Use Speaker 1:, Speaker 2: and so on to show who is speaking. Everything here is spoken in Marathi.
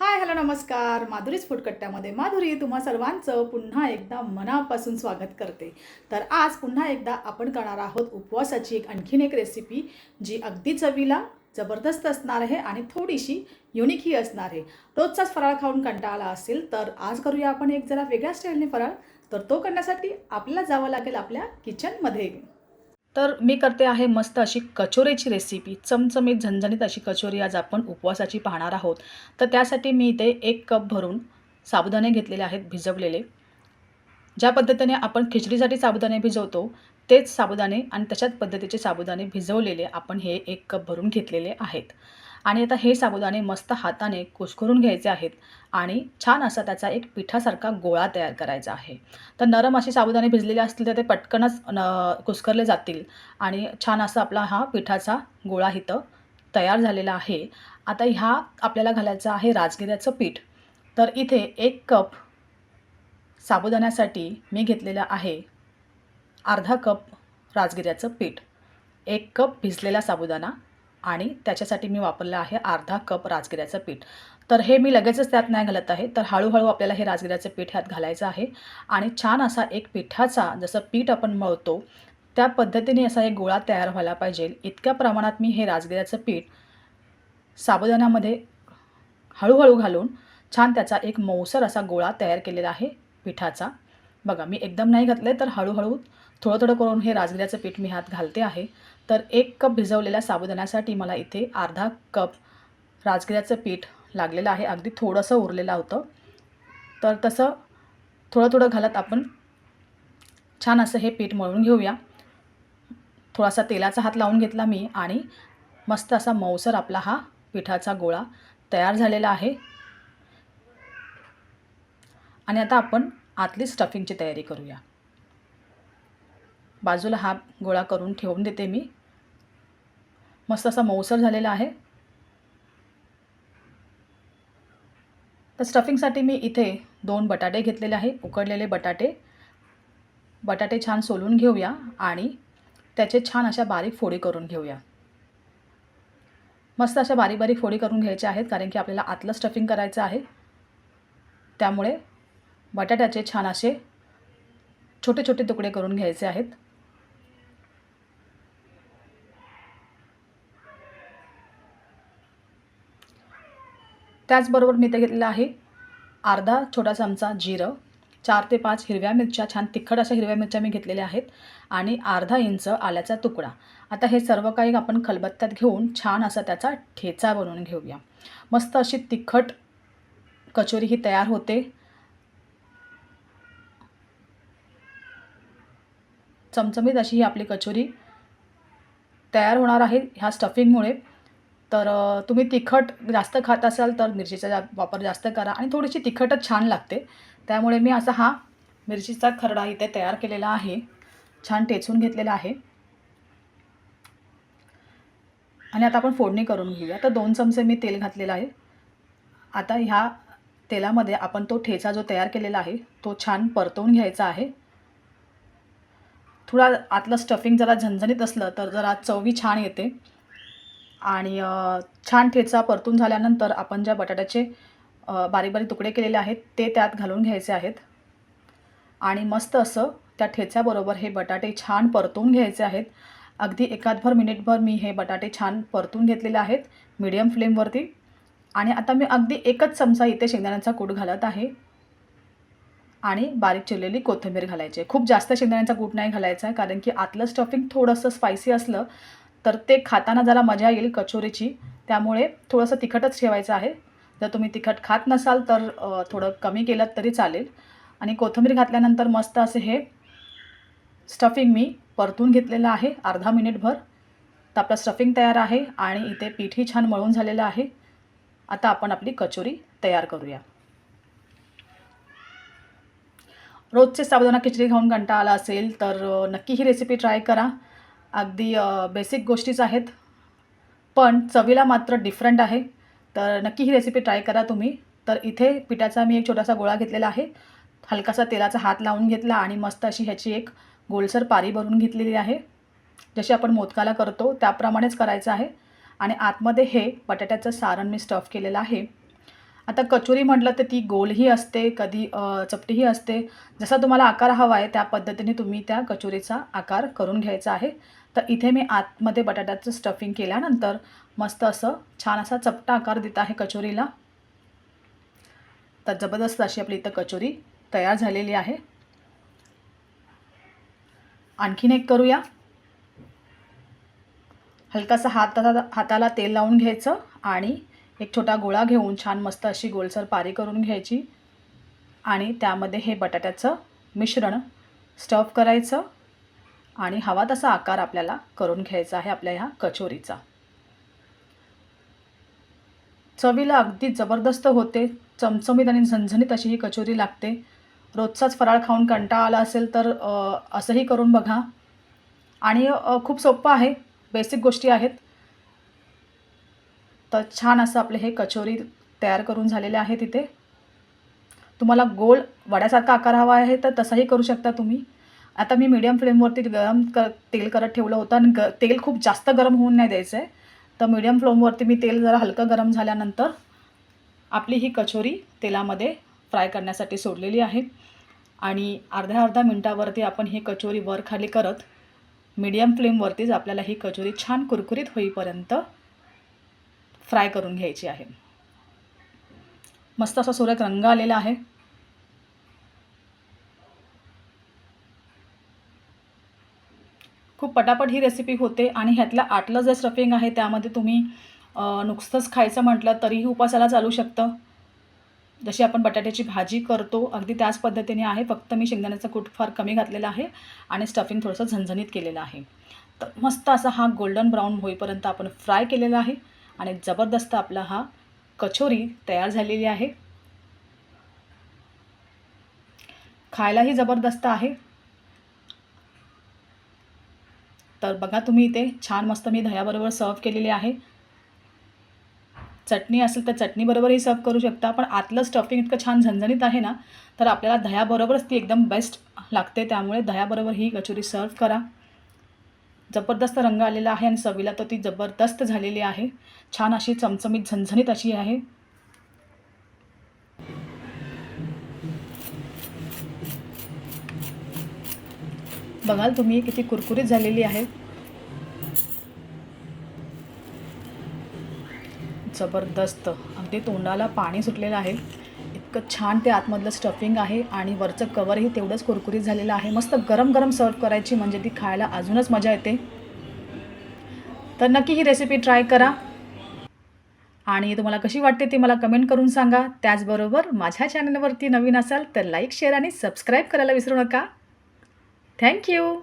Speaker 1: हाय हॅलो नमस्कार. माधुरीच फूडकट्ट्यामध्ये माधुरी तुम्हा सर्वांचं पुन्हा एकदा मनापासून स्वागत करते. तर आज पुन्हा एकदा आपण करणार आहोत उपवासाची एक आणखीन एक रेसिपी जी अगदी चवीला जबरदस्त असणार आहे आणि थोडीशी युनिकही असणार आहे. रोजचाच फराळ खाऊन कंटाळा असेल तर आज करूया आपण एक जरा वेगळ्या स्टाईलने फराळ. तर तो करण्यासाठी आपल्याला जावं लागेल आपल्या किचनमध्ये तर मी करते आहे मस्त अशी कचोरीची रेसिपी चमचमीत झणझणीत अशी कचोरी आज आपण उपवासाची पाहणार आहोत. तर त्यासाठी मी इथे एक कप भरून साबुदाणे घेतलेले आहेत भिजवलेले. ज्या पद्धतीने आपण खिचडीसाठी साबुदाणे भिजवतो तेच साबुदाणे आणि तशाच पद्धतीचे साबुदाणे भिजवलेले आपण हे एक कप भरून घेतलेले आहेत. आणि आता हे साबुदाणे मस्त हाताने कुस्करून घ्यायचे आहेत आणि छान असा त्याचा एक पिठासारखा गोळा तयार करायचा आहे. तर नरम असे साबुदाणे भिजलेले असतील तर ते पटकनच न कुस्करले जातील आणि छान असा आपला हा पिठाचा गोळा इथं तयार झालेला आहे. आता ह्या आपल्याला घालायचं आहे राजगिऱ्याचं पीठ. तर इथे एक कप साबुदाण्यासाठी मी घेतलेलं आहे अर्धा कप राजगिऱ्याचं पीठ. एक कप भिजलेला साबुदाणा. आणि त्याच्यासाठी मी वापरलं आहे अर्धा कप राजगिऱ्याचं पीठ. तर हे मी लगेचच त्यात नाही घालत आहे. तर हळूहळू आपल्याला हे राजगिऱ्याचं पीठ ह्यात घालायचं आहे. आणि छान असा एक पिठाचा जसं पीठ आपण मळतो त्या पद्धतीने असा एक गोळा तयार व्हायला पाहिजे. इतक्या प्रमाणात मी हे राजगिऱ्याचं पीठ साबुदाण्यामध्ये हळूहळू घालून छान त्याचा एक मऊसर असा गोळा तयार केलेला आहे पिठाचा. बघा मी एकदम नाही घातलं आहे तर हळूहळू थोडं थोडं करून हे राजगिऱ्याचं पीठ मी ह्यात घालते आहे. तर एक कप भिजवलेल्या साबुदाण्यासाठी मला इथे अर्धा कप राजगिऱ्याचं पीठ लागलेलं आहे. अगदी थोडंसं उरलेलं होतं. तर तसं थोडं थोडं घालत आपण छान असं हे पीठ मळून घेऊया. थोडासा तेलाचा हात लावून घेतला मी आणि मस्त असा मऊसर आपला हा पिठाचा गोळा तयार झालेला आहे. आणि आता आपण आतली स्टफिंगची तयारी करूया. बाजूला हा गोळा करून ठेवून देते मी. मस्त असा मऊसर झालेला आहे. तर स्टफिंगसाठी मी इथे दोन बटाटे घेतलेले आहे उकडलेले बटाटे. बटाटे छान सोलून घेऊया आणि त्याचे छान अशा बारीक फोडी करून घेऊया. मस्त अशा बारीक बारीक फोडी करून घ्यायच्या आहेत कारण की आपल्याला आतलं स्टफिंग करायचं आहे. त्यामुळे बटाट्याचे छान असे छोटे छोटे तुकडे करून घ्यायचे आहेत. त्याचबरोबर मी ते घेतलेलं आहे अर्धा छोटा चमचा जिरं चार ते पाच हिरव्या मिरच्या छान तिखट अशा हिरव्या मिरच्या मी घेतलेल्या आहेत आणि अर्धा इंच आल्याचा तुकडा. आता हे सर्व काही आपण खलबत्त्यात घेऊन छान असा त्याचा ठेचा बनवून घेऊया. मस्त अशी तिखट कचोरी ही तयार होते. चमचमीत अशी ही आपली कचोरी तयार होणार आहे ह्या स्टफिंगमुळे तर तुम्ही तिखट जास्त खात असाल तर मिरचीचा जा वापर जास्त करा आणि थोडीशी तिखटच छान लागते. त्यामुळे मी असा हा मिरचीचा खरडा इथे तयार केलेला आहे. छान टेचून घेतलेला आहे. आणि आता आपण फोडणी करून घेऊया. तर दोन चमचे मी तेल घातलेलं आहे. आता ह्या तेलामध्ये आपण तो ठेचा जो तयार केलेला आहे तो छान परतवून घ्यायचा आहे. थोडा आतलं स्टफिंग जरा झणझणीत असलं तर जरा चवी छान येते. आणि छान ठेचा परतून झाल्यानंतर आपण ज्या बटाट्याचे बारीक बारीक तुकडे केलेले आहेत ते त्यात घालून घ्यायचे आहेत. आणि मस्त असं त्या ठेच्याबरोबर हे बटाटे छान परतून घ्यायचे आहेत. अगदी एकादभर मिनिटभर मी हे बटाटे छान परतून घेतलेले आहेत मीडियम फ्लेमवरती आणि आता मी अगदी एकच चमचा इथे शेंगदाण्याचा कूट घालत आहे. आणि बारीक चिरलेली कोथिंबीर घालायची आहे. खूप जास्त शेंगदाण्याचा कूट नाही घालायचा कारण की आतलं स्टफिंग थोडंसं स्पायसी असलं तर ते खाताना जरा मजा येईल कचोरीची. त्यामुळे थोडंसं तिखटच ठेवायचं आहे. जर तुम्ही तिखट खात नसाल तर थोडं कमी केलं तरी चालेल. आणि कोथिंबीर घातल्यानंतर मस्त असे हे स्टफिंग मी परतून घेतलेलं आहे अर्धा मिनिटभर. तर आपलं स्टफिंग तयार आहे आणि इथे पीठही छान मळून झालेलं आहे. आता आपण आपली कचोरी तयार करूया. रोजचे साबुदाणा खिचडी खाऊन कंटाळा आला असेल तर नक्की ही रेसिपी ट्राय करा. अगदी बेसिक गोष्टीच आहेत. पण चवीला मात्र डिफरंट आहे. तर नक्की ही रेसिपी ट्राय करा तुम्ही. तर इथे पिठाचा मी एक छोटासा गोळा घेतलेला आहे. हलकासा तेलाचा हात लावून घेतला आणि मस्त अशी ह्याची एक गोलसर पारी भरून घेतलेली आहे. जशी आपण मोदकाला करतो त्याप्रमाणेच करायचं आहे. आणि आतमध्ये हे बटाट्याचं सारण मी स्टफ केलेलं आहे. आता कचोरी म्हटलं तर ती गोलही असते कधी चपटीही असते. जसा तुम्हाला आकार हवा आहे त्या पद्धतीने तुम्ही त्या कचोरीचा आकार करून घ्यायचा आहे. तर इथे मी आतमध्ये बटाट्याचं स्टफिंग केल्यानंतर मस्त असं छान असा चपटा आकार देत आहे कचोरीला. तर जबरदस्त अशी आपली इथं कचोरी तयार झालेली आहे. आणखीन एक करूया. हलकासा हात हाताला तेल लावून घ्यायचं आणि एक छोटा गोळा घेऊन छान मस्त अशी गोलसर पारी करून घ्यायची. आणि त्यामध्ये हे बटाट्याचं मिश्रण स्टफ करायचं. आणि हवा तसा आकार आपल्याला करून घ्यायचा आहे आपल्या ह्या कचोरीचा. चवीला अगदी जबरदस्त होते. चमचमीत आणि झणझणीत अशी ही कचोरी लागते. रोजचाच फराळ खाऊन कंटाळा आला असेल तर असंही करून बघा. आणि खूप सोपं आहे. बेसिक गोष्टी आहेत. तर छान असं आपले हे कचोरी तयार करून झालेले आहे तिथे. तुम्हाला गोल वड्यासारखा आकार हवा आहे तर तसाही करू शकता तुम्ही. आता मी मीडियम फ्लेमवरती गरम क तेल करत ठेवलं होतं आणि ग तेल खूप जास्त गरम होऊन नाही द्यायचं आहे तर मीडियम फ्लेमवरती मी तेल जरा हलकं गरम झाल्यानंतर आपली ही कचोरी तेलामध्ये फ्राय करण्यासाठी सोडलेली आहे. आणि अर्ध्या अर्ध्या मिनटावरती आपण ही कचोरी वर खाली करत मीडियम फ्लेमवरतीच आपल्याला ही कचोरी छान कुरकुरीत होईपर्यंत फ्राय करून घ्यायची आहे. मस्त असा सुरेख रंग आलेला आहे. खूप पटापट ही रेसिपी होते आणि ह्यातलं आटलं जे स्टफिंग आहे त्यामध्ये तुम्ही नुकतंच खायचं म्हटलं तरीही उपासाला चालू शकतं. जशी आपण बटाट्याची भाजी करतो अगदी त्याच पद्धतीने आहे. फक्त मी शेंगदाण्याचं कूट फार कमी घातलेला आहे आणि स्टफिंग थोडंसं झणझणीत केलेलं आहे. तर मस्त असा हा गोल्डन ब्राऊन होईपर्यंत आपण फ्राय केलेला आहे. आणि जबरदस्त आपला हा कचोरी तयार झालेली आहे. खायलाही जबरदस्त आहे. तर बघा तुम्ही इथे छान मस्त मी दह्याबरोबर सर्व केलेली आहे. चटणी असेल तर चटणीबरोबरही सर्व करू शकता पण आतलं स्टफिंग इतकं छान झणझणीत आहे ना तर आपल्याला दह्याबरोबरच ती एकदम बेस्ट लागते. त्यामुळे दह्याबरोबर ही कचोरी सर्व करा. जबरदस्त रंग आलेला आहे आणि चवीला तर ती जबरदस्त झालेली आहे. छान अशी चमचमीत झणझणीत अशी आहे. बघाल तुम्ही किती कुरकुरीत झालेली आहे. जबरदस्त. अगदी तोंडाला पाणी सुटलेलं आहे. इतकं छान ते आतमधलं स्टफिंग आहे आणि वरचं कवरही तेवढंच कुरकुरीत झालेलं आहे. मस्त गरम गरम सर्व करायची म्हणजे ती खायला अजूनच मजा येते. तर नक्की ही रेसिपी ट्राय करा. आणि तुम्हाला कशी वाटते ती मला कमेंट करून सांगा. त्याचबरोबर माझ्या चॅनलवरती नवीन असाल तर लाईक शेअर आणि सबस्क्राईब करायला विसरू नका. थँक्यू